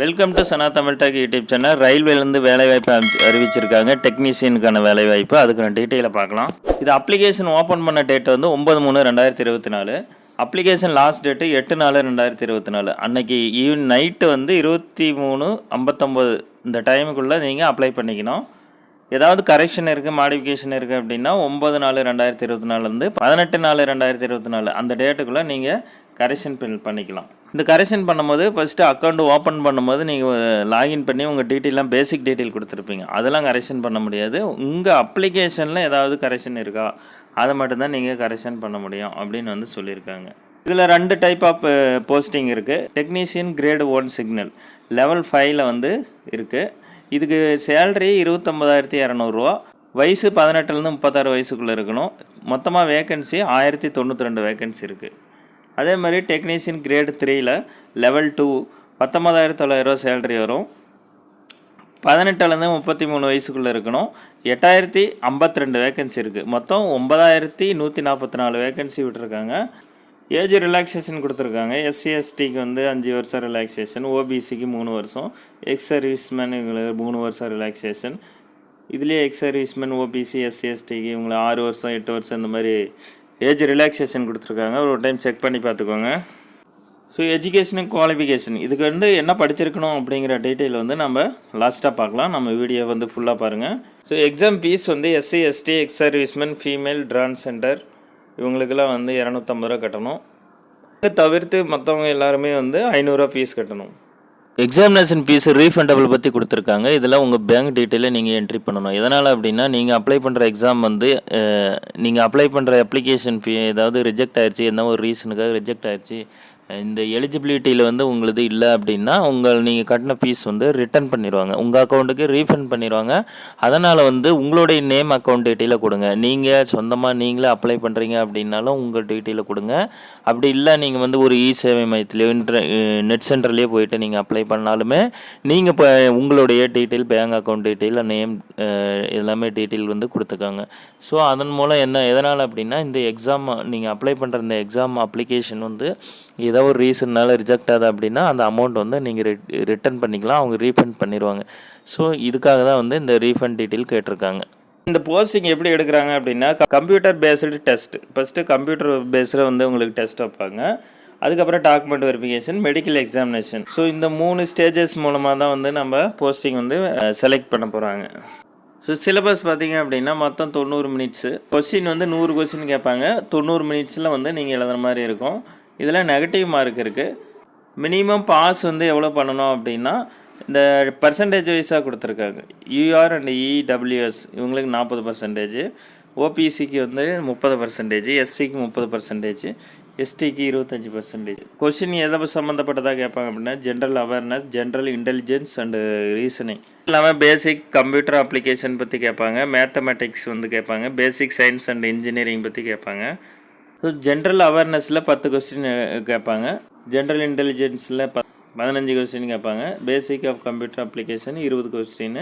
Welcome to Sana Tamil talk YouTube channel ரயில்வேலேருந்து வேலைவாய்ப்பு அறிவிச்சிருக்காங்க. டெக்னீஷியனுக்கான வேலைவாய்ப்பு. அதுக்கான டீட்டெயிலை பார்க்கலாம். இது அப்ளிகேஷன் ஓப்பன் பண்ண டேட் வந்து ஒம்பது மூணு ரெண்டாயிரத்தி இருபத்தி நாலு. அப்ளிகேஷன் லாஸ்ட் டேட்டு எட்டு நாலு ரெண்டாயிரத்தி இருபத்தி நாலு. அன்னைக்கு ஈவன் நைட்டு வந்து இருபத்தி மூணு ஐம்பத்தொம்போது. இந்த டைமுக்குள்ளே நீங்கள் அப்ளை பண்ணிக்கணும். ஏதாவது கரெக்ஷன் இருக்குது மாடிஃபிகேஷன் இருக்குது அப்படின்னா ஒம்பது நாலு ரெண்டாயிரத்தி இருபத்தி நாலுலேருந்து பதினெட்டு நாலு ரெண்டாயிரத்தி இருபத்தி நாலு. அந்த டேட்டுக்குள்ளே நீங்கள் கரெக்ஷன் பின் பண்ணிக்கலாம். இந்த கரெக்ஷன் பண்ணும்போது ஃபஸ்ட்டு அக்கௌண்ட் ஓப்பன் பண்ணும்போது நீங்கள் லாகின் பண்ணி உங்கள் டீட்டெயிலாம் பேசிக் டீட்டெயில் கொடுத்துருப்பீங்க. அதெல்லாம் கரெக்ஷன் பண்ண முடியாது. உங்கள் அப்ளிகேஷனில் ஏதாவது கரெக்ஷன் இருக்கா? அதை மட்டும்தான் நீங்கள் கரெக்ஷன் பண்ண முடியும் அப்படின்னு வந்து சொல்லியிருக்காங்க. இதில் ரெண்டு டைப் ஆஃப் போஸ்டிங் இருக்குது technician grade one signal level ஃபைவ்ல வந்து இருக்குது இதுக்கு சேலரி இருபத்தொம்பதாயிரத்தி இரநூறுவா வயசு பதினெட்டுலேருந்து முப்பத்தாறு வயசுக்குள்ளே இருக்கணும். மொத்தமாக வேக்கன்சி ஆயிரத்தி தொண்ணூற்றி ரெண்டு வேக்கன்சி இருக்குது அதே மாதிரி டெக்னீஷியன் கிரேட் த்ரீயில் லெவல் டூ பத்தொம்பதாயிரத்தி தொள்ளாயிரரூவா சேலரி வரும். பதினெட்டுலேருந்து முப்பத்தி மூணு வயசுக்குள்ளே இருக்கணும். எட்டாயிரத்தி ஐம்பத்தி ரெண்டு வேகன்சி இருக்குது மொத்தம் ஒன்பதாயிரத்தி நூற்றி நாற்பத்தி நாலு வேகன்சி விட்டுருக்காங்க. ஏஜ் ரிலாக்ஸேஷன் கொடுத்துருக்காங்க. எஸ்சி எஸ்டிக்கு வந்து அஞ்சு வருஷம் ரிலாக்ஸேஷன் ஓபிசிக்கு மூணு வருஷம். எக்ஸ் சர்வீஸ்மேன் இவங்களுக்கு மூணு வருஷம் ரிலாக்ஸேஷன் இதுலேயே எக்ஸ் சர்வீஸ்மேன் ஓபிசி எஸ்சி எஸ்டிக்கு இவங்களை ஆறு வருஷம் எட்டு வருஷம் இந்த மாதிரி ஏஜ் ரிலாக்ஸேஷன் கொடுத்துருக்காங்க. ஒரு டைம் செக் பண்ணி பார்த்துக்கோங்க. ஸோ எஜுகேஷன் குவாலிஃபிகேஷன் இதுக்கு வந்து என்ன படிச்சிருக்கணும் அப்படிங்கிற டீட்டெயில் வந்து நம்ம லாஸ்ட்டாக பார்க்கலாம். நம்ம வீடியோ வந்து ஃபுல்லாக பாருங்கள் ஸோ எக்ஸாம் ஃபீஸ் வந்து SC ST ex serviceman female transgender இவங்களுக்கெல்லாம் வந்து இரநூத்தம்பது ரூபா கட்டணும். இதை தவிர்த்து மற்றவங்க எல்லாருமே வந்து ஐநூறுரூவா ஃபீஸ் கட்டணும். எக்ஸாமினேஷன் ஃபீஸ் ரீஃபண்டபிள் பற்றி கொடுத்துருக்காங்க. இதில் உங்கள் பேங்க் டீட்டெயிலை நீங்கள் என்ட்ரி பண்ணணும். எதனால் அப்படின்னா நீங்கள் அப்ளை பண்ணுற எக்ஸாம் வந்து நீங்கள் அப்ளை பண்ணுற அப்ளிகேஷன் ஃபீ ஏதாவது ரிஜெக்ட் ஆயிடுச்சு எந்த ஒரு ரீசனுக்காக ரிஜெக்ட் ஆயிடுச்சு இந்த எலிஜிபிலிட்டியில் வந்து உங்களுது இல்லை அப்படின்னா உங்கள் நீங்கள் கட்டின ஃபீஸ் வந்து ரிட்டர்ன் பண்ணிடுவாங்க உங்கள் அக்கௌண்ட்டுக்கு ரீஃபண்ட் பண்ணிடுவாங்க அதனால் வந்து உங்களுடைய நேம் அக்கௌண்ட் டீட்டெயிலை கொடுங்க. நீங்கள் சொந்தமாக நீங்களே அப்ளை பண்ணுறீங்க அப்படின்னாலும் உங்கள் டீட்டெயிலை கொடுங்க. அப்படி இல்லை நீங்கள் வந்து ஒரு இ சேவை மையத்துலேயோ இன்ட்ர நெட் சென்டர்லேயே போயிட்டு நீங்கள் அப்ளை பண்ணாலுமே நீங்கள் இப்போ உங்களுடைய detail bank account detail name எல்லாமே டீட்டெயில் வந்து கொடுத்துருக்காங்க ஸோ அதன் மூலம் என்ன எதனால் அப்படின்னா இந்த எக்ஸாம் நீங்கள் அப்ளை பண்ணுற இந்த எக்ஸாம் அப்ளிகேஷன் வந்து இதை ஏதோ ஒரு ரீசன்னால ரிஜெக்ட் ஆகுது அப்படின்னா அந்த அமௌண்ட் வந்து நீங்கள் ரிட்டர்ன் பண்ணிக்கலாம் அவங்க ரீஃபண்ட் பண்ணிடுவாங்க ஸோ இதுக்காக தான் வந்து இந்த ரீஃபண்ட் டீட்டெயில் கேட்டிருக்காங்க. இந்த போஸ்டிங் எப்படி எடுக்கிறாங்க அப்படின்னா computer based test first computer பேஸில் வந்து உங்களுக்கு டெஸ்ட் வைப்பாங்க. அதுக்கப்புறம் document verification medical examination so இந்த மூணு ஸ்டேஜஸ் மூலமாக தான் வந்து நம்ம போஸ்டிங் வந்து செலக்ட் பண்ண போகிறாங்க ஸோ சிலபஸ் பார்த்தீங்க அப்படின்னா மொத்தம் தொண்ணூறு மினிட்ஸு கொஸ்டின் வந்து நூறு கொஸ்டின் கேட்பாங்க. தொண்ணூறு மினிட்ஸில் வந்து நீங்கள் எழுதுகிற மாதிரி இருக்கும். இதில் நெகட்டிவ் மார்க் இருக்குது மினிமம் பாஸ் வந்து எவ்வளோ பண்ணணும் அப்படின்னா இந்த பர்சன்டேஜ் வைஸாக கொடுத்துருக்காங்க. யூஆர் அண்ட் இடபிள்யூஎஸ் இவங்களுக்கு நாற்பது பர்சன்டேஜ் ஓபிசிக்கு வந்து முப்பது பர்சன்டேஜ் எஸ்சிக்கு முப்பது பர்சன்டேஜ் எஸ்டிக்கு இருபத்தஞ்சி பர்சன்டேஜ் கொஷின் எதை சம்மந்தப்பட்டதாக கேட்பாங்க அப்படின்னா general awareness general intelligence and reasoning இல்லாமல் பேசிக் கம்ப்யூட்டர் அப்ளிகேஷன் பற்றி கேட்பாங்க மேத்தமெட்டிக்ஸ் வந்து கேட்பாங்க பேசிக் சயின்ஸ் அண்ட் இன்ஜினியரிங் பற்றி கேட்பாங்க. ஸோ ஜென்ரல் அவேர்னஸில் பத்து கொஸ்டின் கேட்பாங்க. ஜென்ரல் இன்டெலிஜென்ஸில் ப பதினஞ்சு கொஸ்டின் கேட்பாங்க. பேசிக் ஆஃப் கம்ப்யூட்டர் அப்ளிகேஷன் இருபது கொஸ்டின்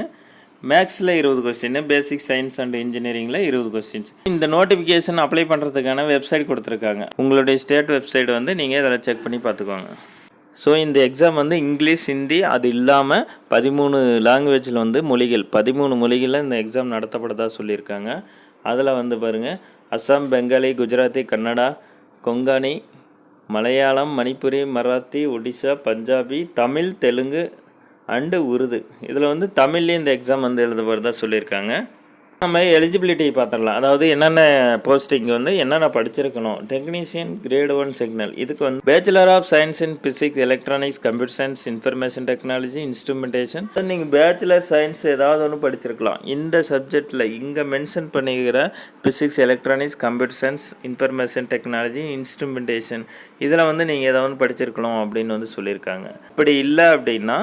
மேக்ஸில் இருபது கொஸ்டின் பேசிக் சயின்ஸ் அண்ட் இன்ஜினியரிங்கில் இருபது கொஸ்டின்ஸ் இந்த நோட்டிஃபிகேஷன் அப்ளை பண்ணுறதுக்கான வெப்சைட் கொடுத்துருக்காங்க. உங்களுடைய ஸ்டேட் வெப்சைட் வந்து நீங்கள் இதில் செக் பண்ணி பார்த்துக்கோங்க. ஸோ இந்த எக்ஸாம் வந்து இங்கிலீஷ் ஹிந்தி அது இல்லாமல் பதிமூணு லாங்குவேஜில் வந்து மொழிகள் பதிமூணு மொழிகளில் இந்த எக்ஸாம் நடத்தப்படதாக சொல்லியிருக்காங்க. அதில் வந்து பாருங்கள் அஸ்ஸாம் பெங்காலி குஜராத்தி கன்னடா கொங்கானி மலையாளம் மணிப்புரி மராத்தி ஒடிசா பஞ்சாபி தமிழ் தெலுங்கு அண்டு உருது. இதில் வந்து தமிழ்லேயும் இந்த எக்ஸாம் வந்து எழுத போகிறதா சொல்லியிருக்காங்க. நம்ம எலிஜிபிலிட்டி பார்த்துடலாம். அதாவது என்னென்ன போஸ்டிங் வந்து என்னென்ன படிச்சிருக்கணும். டெக்னீஷியன் கிரேட் ஒன் சிக்னல் இதுக்கு வந்து bachelor of science in physics electronics computer science information technology instrumentation நீங்கள் பேச்சுலர் சயின்ஸ் ஏதாவது ஒன்று படிச்சிருக்கலாம். இந்த சப்ஜெக்டில் இங்கே மென்ஷன் பண்ணிக்கிற physics electronics computer science information technology instrumentation இதில் வந்து நீங்கள் ஏதாவது படிச்சிருக்கலாம் அப்படின்னு வந்து சொல்லியிருக்காங்க. இப்படி இல்லை அப்படின்னா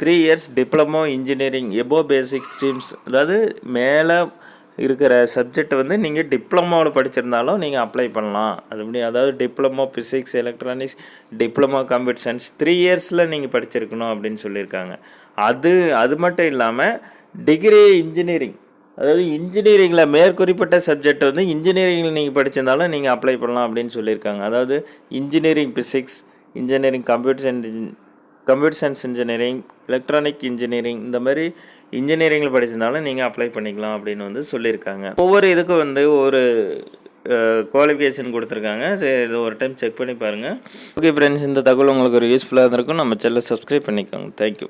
த்ரீ இயர்ஸ் டிப்ளமோ இன்ஜினியரிங் எபோ பேசிக் ஸ்ட்ரீம்ஸ் அதாவது மேலே இருக்கிற சப்ஜெக்ட் வந்து நீங்கள் டிப்ளமோவில் படிச்சிருந்தாலும் நீங்கள் அப்ளை பண்ணலாம். அதுபடி அதாவது diploma physics electronics diploma computer science three இயர்ஸில் நீங்கள் படிச்சிருக்கணும் அப்படின்னு சொல்லியிருக்காங்க. அது அது மட்டும் இல்லாமல் டிகிரி இன்ஜினியரிங் அதாவது இன்ஜினியரிங்கில் மேற்குறிப்பிட்ட சப்ஜெக்ட் வந்து இன்ஜினியரிங்கில் நீங்கள் படிச்சிருந்தாலும் நீங்கள் அப்ளை பண்ணலாம் அப்படின்னு சொல்லியிருக்காங்க. அதாவது engineering physics engineering computer science computer science engineering electronic engineering இந்த மாதிரி இன்ஜினியரிங்கில் படிச்சிருந்தாலும் நீங்கள் அப்ளை பண்ணிக்கலாம் அப்படின்னு வந்து சொல்லியிருக்காங்க. ஒவ்வொரு இதுக்கும் வந்து ஒரு குவாலிஃபிகேஷன் கொடுத்துருக்காங்க. சரி இது ஒரு டைம் செக் பண்ணி பாருங்கள் ஓகே ஃப்ரெண்ட்ஸ் இந்த தகவல் உங்களுக்கு ஒரு யூஸ்ஃபுல்லாக இருந்திருக்கும். நம்ம சேனலை சப்ஸ்கிரைப் பண்ணிக்கோங்க. தேங்க்யூ